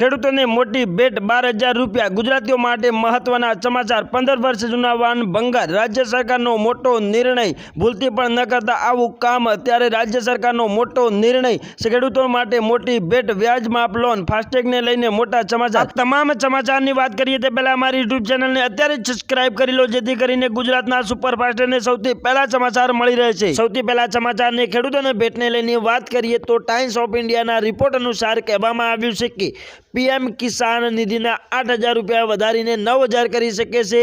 ખેડૂતોને મોટી ભેટ બાર હજાર રૂપિયા. ગુજરાતીઓ માટે મહત્વના સમાચાર. પંદર વર્ષ જૂના વાહન ભંગાર રાજ્ય સરકારનો મોટો નિર્ણય. ભૂલથી પણ ન કરતા આવું કામ અત્યારે રાજ્ય સરકારનો મોટો નિર્ણય ખેડૂતો માટે મોટી ભેટ વ્યાજ માપ લોન. ફાસ્ટેગને લઈને મોટા સમાચાર. તમામ સમાચારની વાત કરીએ તે પહેલાં અમારી યુટ્યુબ ચેનલને અત્યારે જ સબસ્ક્રાઇબ કરી લો, જેથી કરીને ગુજરાતના સુપરફાસ્ટને સૌથી પહેલા સમાચાર મળી રહે છે. સૌથી પહેલા સમાચારને ખેડૂતોને ભેટને લઈને વાત કરીએ તો ટાઈમ્સ ઓફ ઇન્ડિયાના રિપોર્ટ અનુસાર કહેવામાં આવ્યું છે કે પીએમ કિસાન નિધિના આઠ હજાર રૂપિયા વધારીને નવ હજાર કરી શકે છે.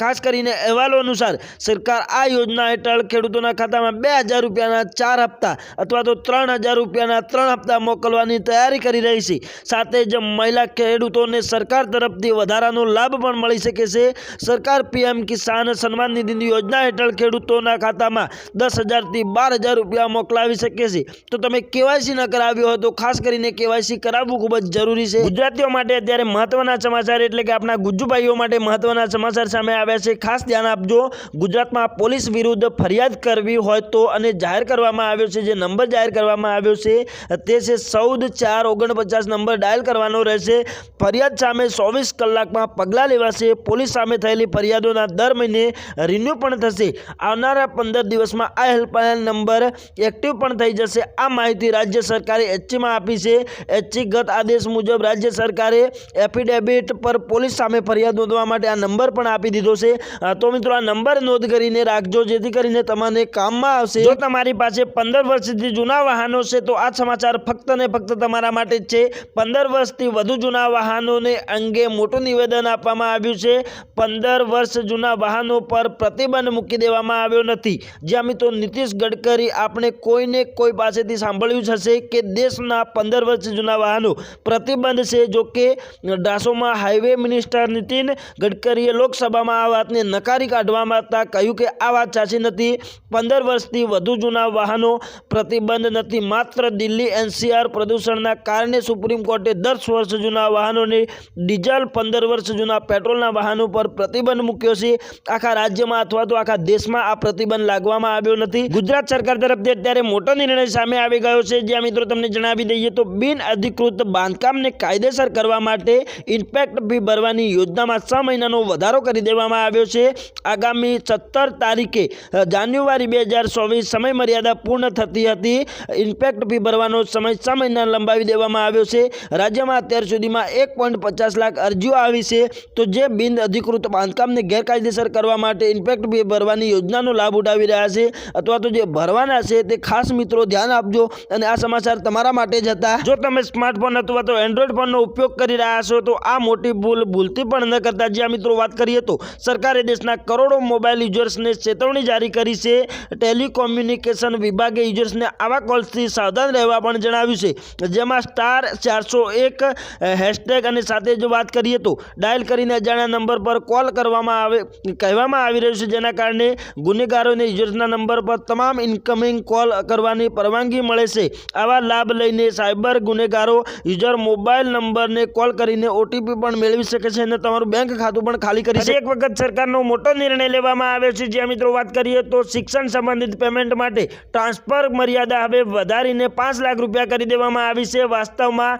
ખાસ કરીને અહેવાલો અનુસાર સરકાર આ યોજના હેઠળ ખેડૂતોના ખાતામાં બે હજાર રૂપિયાના ચાર હપ્તા અથવા તો ત્રણ હજાર રૂપિયાના ત્રણ હપ્તા મોકલવાની તૈયારી કરી રહી છે. સાથે જ મહિલા ખેડૂતોને સરકાર તરફથી વધારાનો લાભ પણ મળી શકે છે. સરકાર પીએમ કિસાન સન્માન નિધિની યોજના હેઠળ ખેડૂતોના ખાતામાં દસ હજારથી બાર હજાર રૂપિયા મોકલાવી શકે છે. તો તમે કેવાયસી ન કરાવ્યો હોય તો ખાસ કરીને કેવાયસી કરાવવું ખૂબ જ જરૂરી છે. ગુજરાતીઓ માટે અત્યારે મહત્વના સમાચાર એટલે કે આપણા ગુજ્જુભાઈઓ માટે મહત્વના સમાચાર સામે આવ્યા છે. ખાસ ધ્યાન આપજો, ગુજરાતમાં પોલીસ વિરુદ્ધ ફરિયાદ કરવી હોય તો અને જાહેર કરવામાં આવ્યો છે, જે નંબર જાહેર કરવામાં આવ્યો છે, તે છે ચૌદ ચાર ઓગણપચાસ નંબર ડાયલ કરવાનો રહેશે. ફરિયાદ સામે ચોવીસ કલાકમાં પગલાં લેવાશે. પોલીસ સામે થયેલી ફરિયાદોના દર મહિને રિન્યૂ પણ થશે. આવનારા પંદર દિવસમાં આ હેલ્પલાઇન નંબર એક્ટિવ પણ થઈ જશે. આ માહિતી રાજ્ય સરકારે એચસીમાં આપી છે. એચસી ગત આદેશ મુજબ રાજ્ય સરકારે એફિડેવિટ પર પોલીસ સામે ફરિયાદ નોંધવા માટે આ નંબર પણ આપી દીધો છે. તો મિત્રો આ નંબર નોંધ કરીને રાખજો, જેથી કરીને તમને કામમાં આવશે. જો તમારી પાસે પંદર વર્ષથી જૂના વાહનો છે, તો આ સમાચાર ફક્ત ને ફક્ત તમારા માટે જ છે. પંદર વર્ષથી વધુ જૂના વાહનોને અંગે મોટું નિવેદન આપવામાં આવ્યું છે. પંદર વર્ષ જૂના વાહનો પર પ્રતિબંધ મૂકી દેવામાં આવ્યો નથી. જ્યાં મિત્રો નીતિશ ગડકરી આપણે કોઈને કોઈ પાસેથી સાંભળ્યું જ હશે કે દેશના પંદર વર્ષ જૂના વાહનો પ્રતિબંધ છે, જો કે ડાસોમાં હાઈવે મિનિસ્ટર નીતિન ગડકરીએ લોકસભામાં આ વાતને નકારી કાઢવામાં માંગતા કહ્યું કે આ વાત સાચી નથી. પંદર વર્ષથી વધુ જૂના વાહનો પ્રતિબંધ નથી. માત્ર દિલ્હી એનસીઆર પ્રદૂષણના કારણે સુપ્રીમ કોર્ટે દસ વર્ષ જૂના વાહનોને ડીઝલ, પંદર વર્ષ જૂના પેટ્રોલના વાહનો પર પ્રતિબંધ મૂક્યો છે. આખા રાજ્યમાં અથવા તો આખા દેશમાં આ પ્રતિબંધ લાગવામાં આવ્યો નથી. ગુજરાત સરકાર તરફથી અત્યારે મોટો નિર્ણય સામે આવી ગયો છે. જ્યાં મિત્રો, તમને જણાવી દઈએ તો બિન અધિકૃત બાંધકામને કાયદેસર કરવા માટે ઇન્સ્પેક્ટ ફી ભરવાની યોજનામાં છ મહિનાનો વધારો કરી દેવામાં આવ્યો છે. આગામી સત્તર તારીખે જાન્યુઆરી બે હજાર ચોવીસ સમય મર્યાદા પૂર્ણ થતી હતી. ઇન્સ્પેક્ટ ફી ભરવાનો સમય છ મહિના લંબાવી દેવામાં આવ્યો છે. રાજ્યમાં અત્યાર સુધીમાં એક પોઈન્ટ પચાસ લાખ અરજીઓ આવી છે. તો જે બિન અધિકૃત બાંધકામને ગેરકાયદેસર કરવા માટે ઇન્સ્પેક્ટ ફી ભરવાની યોજનાનો લાભ ઉઠાવી રહ્યા છે. અથવા તો જે ભરવાના છે તે ખાસ મિત્રો ધ્યાન આપજો. અને આ સમાચાર તમારા માટે જ હતા. જો તમે સ્માર્ટફોન અથવા તો એન્ડ્રોઈડ ફોનનો ઉપયોગ કરી રહ્યા છો, તો આ મોટી ભૂલ ભૂલથી પણ ન કરતા. જ્યાં મિત્રો, વાત કરીએ તો સરકારે દેશના કરોડો મોબાઈલ યુઝર્સને ચેતવણી જારી કરી છે. ટેલિકોમ્યુનિકેશન વિભાગે યુઝર્સને આવા કોલ્સથી સાવધાન રહેવા પણ જણાવ્યું છે. જેમાં સ્ટાર ચારસો એક હેશટેગ અને સાથે જો વાત કરીએ તો ડાયલ કરીને અજાણ્યા નંબર પર કોલ કરવામાં આવે, કહેવામાં આવી રહ્યું છે. જેના કારણે ગુનેગારોને યુઝર્સના નંબર પર તમામ ઇન્કમિંગ કોલ કરવાની પરવાનગી મળે છે. આવા લાભ લઈને સાયબર ગુનેગારો, યુઝર મોબાઈલ નંબરને કોલ કરીને ઓટીપી પણ મેળવી શકે છે અને તમારું બેંક ખાતું પણ ખાલી કરી શકે. એક વખત સરકારનો મોટો નિર્ણય લેવામાં આવ્યો છે. જ્યાં મિત્રો વાત કરીએ તો શિક્ષણ સંબંધિત પેમેન્ટ માટે ટ્રાન્સફર મર્યાદા હવે વધારીને પાંચ લાખ રૂપિયા કરી દેવામાં આવી છે. વાસ્તવમાં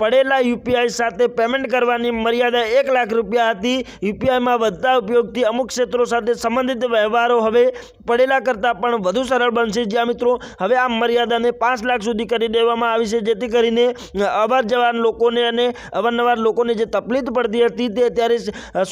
પડેલા યુપીઆઈ સાથે પેમેન્ટ કરવાની મર્યાદા એક લાખ રૂપિયા હતી. યુપીઆઈમાં વધતા ઉપયોગથી અમુક ક્ષેત્રો સાથે સંબંધિત વ્યવહારો હવે પડેલા કરતાં પણ વધુ સરળ બનશે. જ્યાં મિત્રો, હવે આ મર્યાદાને પાંચ લાખ સુધી કરી દેવામાં આવી છે. જેથી કરીને અવર જવાન જવાર લોકોને અને અવારનવાર લોકોને જે તકલીફ પડતી હતી તે અત્યારે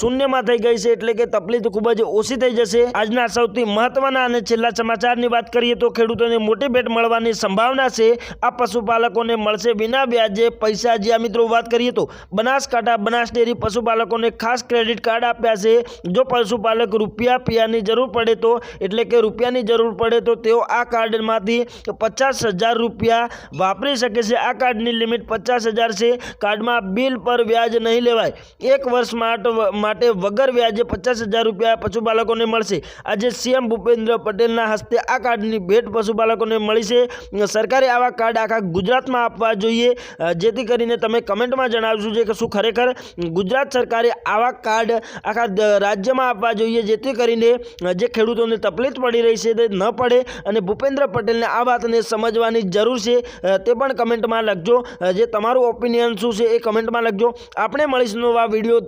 શૂન્યમાં થઈ ગઈ છે એટલે કે તકલીફ ખૂબ જ ઓછી થઈ જશે. આજના સૌથી મહત્વના અને છેલ્લા સમાચારની વાત કરીએ તો ખેડૂતોને મોટી ભેટ મળવાની સંભાવના છે. આ પશુપાલકોને મળશે વિના વ્યાજે પૈસા. જે આ મિત્રો, વાત કરીએ તો બનાસકાંઠા બનાસ ડેરી પશુપાલકોને ખાસ ક્રેડિટ કાર્ડ આપ્યા છે. જો પશુપાલક રૂપિયા પિયાની જરૂર પડે તો, એટલે કે રૂપિયાની જરૂર પડે તો તેઓ આ કાર્ડમાંથી પચાસ હજાર રૂપિયા વાપરી શકે છે. આ કાર્ડની લિમિટ પચાસ હજાર છે. કાર્ડમાં બિલ પર વ્યાજ નહીં લેવાય. એક વર્ષ માટે વગર વ્યાજે પચાસ હજાર રૂપિયા પશુપાલકોને મળશે. આજે સીએમ ભૂપેન્દ્ર પટેલના હસ્તે આ કાર્ડની ભેટ પશુપાલકોને મળી છે. સરકારે આવા કાર્ડ આખા ગુજરાતમાં આપવા જોઈએ. જેથી કરીને તમે કમેન્ટમાં જણાવશો છે કે શું ખરેખર ગુજરાત સરકારે આવા કાર્ડ આખા રાજ્યમાં આપવા જોઈએ. જેથી કરીને જે ખેડૂતોને તકલીફ પડી રહી છે તે ન પડે અને ભૂપેન્દ્ર પટેલને આ વાતને સમજવાની જરૂર છે. તે પણ કમેન્ટમાં લખજો. જે તમારું ઓપિનિયન શું છે એ કમેન્ટમાં લખજો. આપણે મળીશું નવા વીડિયો